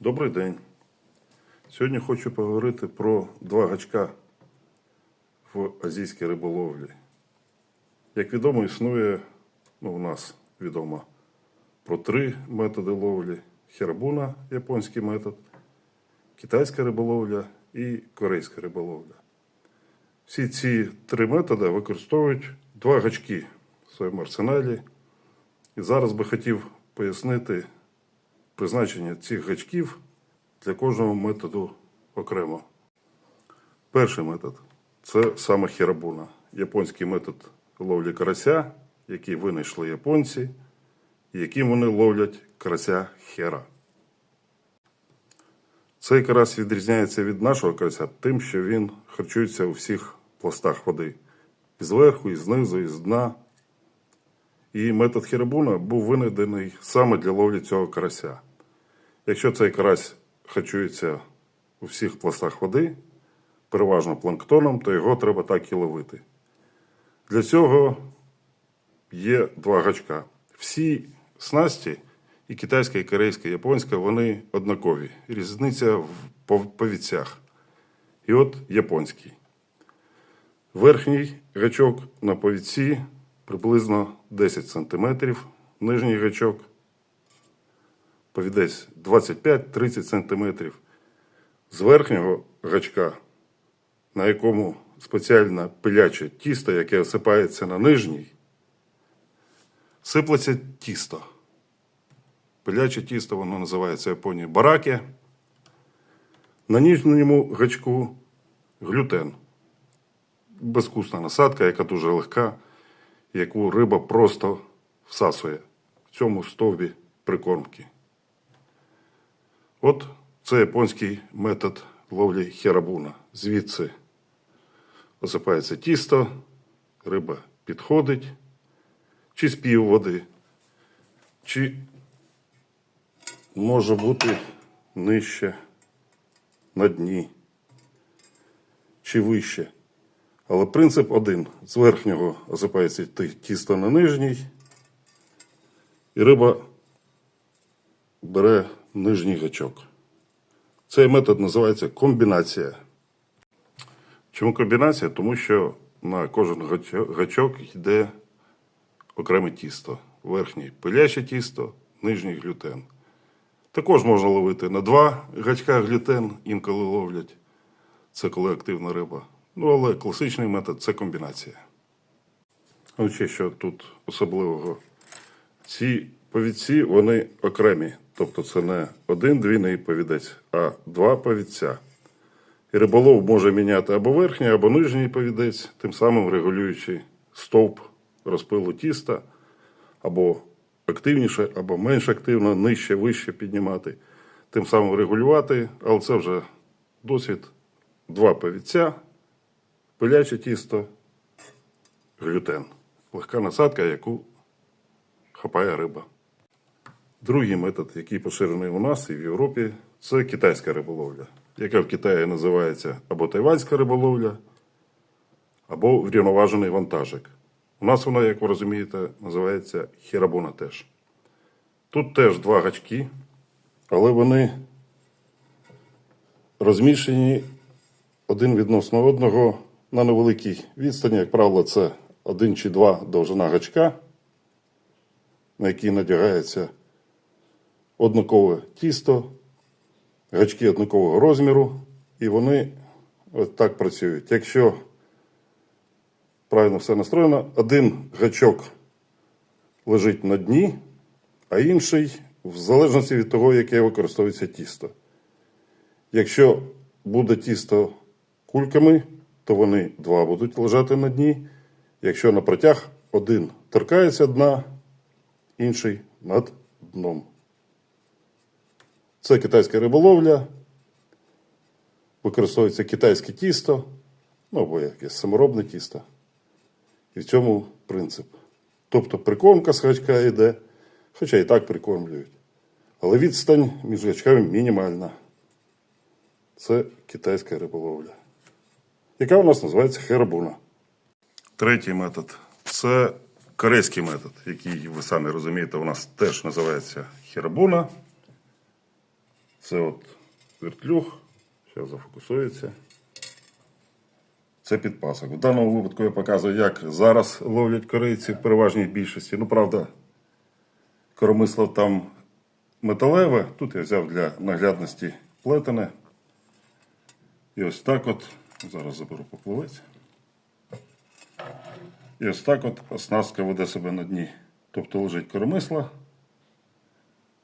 Добрий день. Сьогодні хочу поговорити про два гачка в азійській риболовлі. Як відомо, існує, ну, у нас відомо про три методи ловлі: херабуна, японський метод, китайська риболовля і корейська риболовля. Всі ці три методи використовують два гачки в своєму арсеналі. І зараз би хотів пояснити призначення цих гачків для кожного методу окремо. Перший метод це саме хірабуна, японський метод ловлі карася, який винайшли японці, яким вони ловлять карася хера. Цей карась відрізняється від нашого карася тим, що він харчується у всіх пластах води. І зверху, і знизу, і з дна. І метод хірабуна був винайдений саме для ловлі цього карася. Якщо цей карась харчується у всіх пластах води, переважно планктоном, то його треба так і ловити. Для цього є два гачка. Всі снасті, і китайська, і корейська, і японська, вони однакові. Різниця в пов- повідцях. І от японський. Верхній гачок на повідці приблизно 10 см, нижній гачок повідець 25-30 см. З верхнього гачка, на якому спеціальне пиляче тісто, яке осипається на нижній, сиплеться тісто. Пиляче тісто, воно називається в Японії бараке. На нижньому гачку глютен. Безкусна насадка, яка дуже легка, яку риба просто всасує в цьому стовбі прикормки. От це японський метод ловлі херабуна. Звідси осипається тісто, риба підходить, чи з пів води, чи може бути нижче на дні, чи вище. Але принцип один. З верхнього осипається тісто на нижній, і риба бере нижній гачок. Цей метод називається комбінація. Чому комбінація? Тому що на кожен гачок йде окреме тісто. Верхній пиляче тісто, нижній глютен. Також можна ловити на два гачка глютен, інколи ловлять. Це коли активна риба. Ну, але класичний метод це комбінація. А ще що тут особливого. Ці повідці, вони окремі. Тобто це не один двійний повідець, а два повідця. І риболов може міняти або верхній, або нижній повідець, тим самим регулюючи стовп розпилу тіста, або активніше, або менш активно, нижче, вище піднімати, тим самим регулювати, але це вже досвід два повідця, пиляче тісто, глютен. Легка насадка, яку хапає риба. Другий метод, який поширений у нас і в Європі, це китайська риболовля, яка в Китаї називається або тайванська риболовля, або врівноважений вантажик. У нас вона, як ви розумієте, називається хірабуна теж. Тут теж два гачки, але вони розміщені один відносно одного на невеликій відстані. Як правило, це один чи два довжина гачка, на який надягається однакове тісто, гачки однакового розміру, і вони от так працюють. Якщо правильно все настроєно, один гачок лежить на дні, а інший в залежності від того, яке використовується тісто. Якщо буде тісто кульками, то вони два будуть лежати на дні. Якщо на протяг один торкається дна, інший над дном. Це китайська риболовля. Використовується китайське тісто, ну або якесь саморобне тісто. І в цьому принцип. Тобто прикормка з гачка йде, хоча і так прикормлюють. Але відстань між гачками мінімальна. Це китайська риболовля, яка у нас називається херабуна. Третій метод це корейський метод, який, ви самі розумієте, у нас теж називається херабуна. Це от вертлюг. Зараз зафокусується. Це підпасок. В даному випадку я показую, як зараз ловлять корейці в переважній більшості. Ну, правда, коромисло там металеве. Тут я взяв для наглядності плетене. І ось так от. Зараз заберу поплавець. І ось так от оснастка веде себе на дні. Тобто лежить коромисло,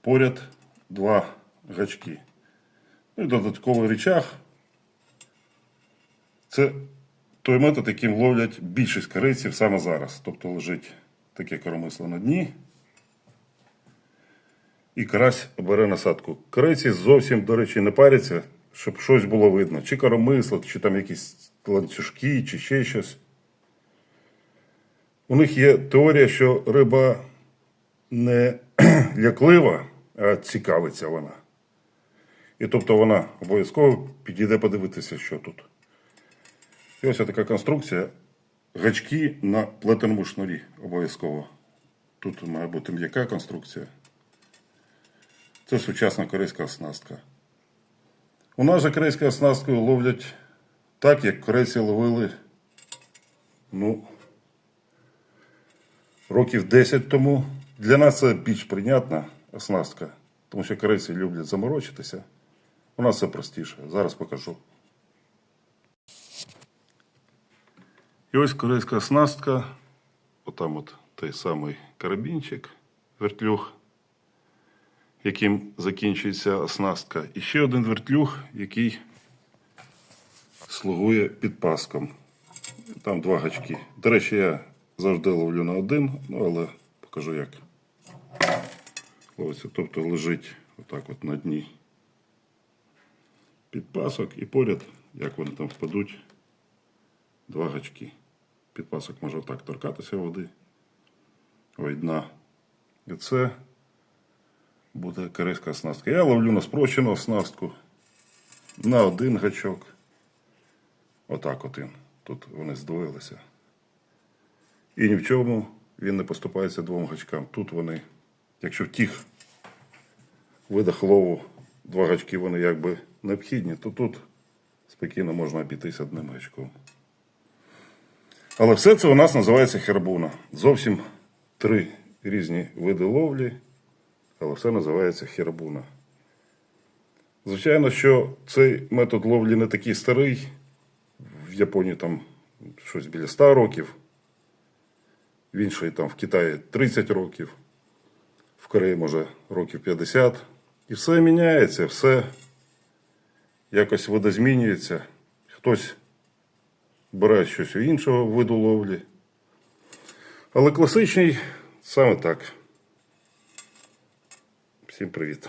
поряд два гачки. Ну і додатковий рычаг. Це той метод, яким ловлять більшість корейців саме зараз. Тобто лежить таке коромисло на дні. І карась бере насадку. Корейці зовсім, до речі, не паряться, щоб щось було видно. Чи коромисло, чи там якісь ланцюжки, чи ще щось. У них є теорія, що риба не ляклива, а цікавиться вона. І тобто вона обов'язково підійде подивитися, що тут. І ось така конструкція. Гачки на плетеному шнурі обов'язково. Тут має бути м'яка конструкція. Це сучасна корейська оснастка. У нас же корейською оснасткою ловлять так, як корейці ловили, ну, років 10 тому. Для нас це більш прийнятна оснастка, тому що корейці люблять заморочитися. У нас це простіше. Зараз покажу. І ось корейська оснастка. Отам от той самий карабінчик, вертлюг, яким закінчується оснастка. І ще один вертлюг, який слугує підпаском. Там два гачки. До речі, я завжди ловлю на один, ну але покажу як. Ось, тобто лежить отак от на дні підпасок і поряд, як вони там впадуть, два гачки. Підпасок може отак торкатися води. Ой, дна. І це буде корейська оснастка. Я ловлю на спрощену оснастку на один гачок. Отак от. Тут вони здвоїлися. І ні в чому він не поступається двом гачкам. Тут вони, якщо в тих видах лову два гачки вони якби необхідні, то тут спокійно можна обійтись одним гачком. Але все це у нас називається хербуна. Зовсім три різні види ловлі, але все називається хербуна. Звичайно, що цей метод ловлі не такий старий. В Японії там щось біля 100 років. В іншій там в Китаї 30 років, в Кореї може років 50. І все міняється, все якось видозмінюється. Хтось бере щось у іншого виду ловлі. Але класичний саме так. Всім привіт.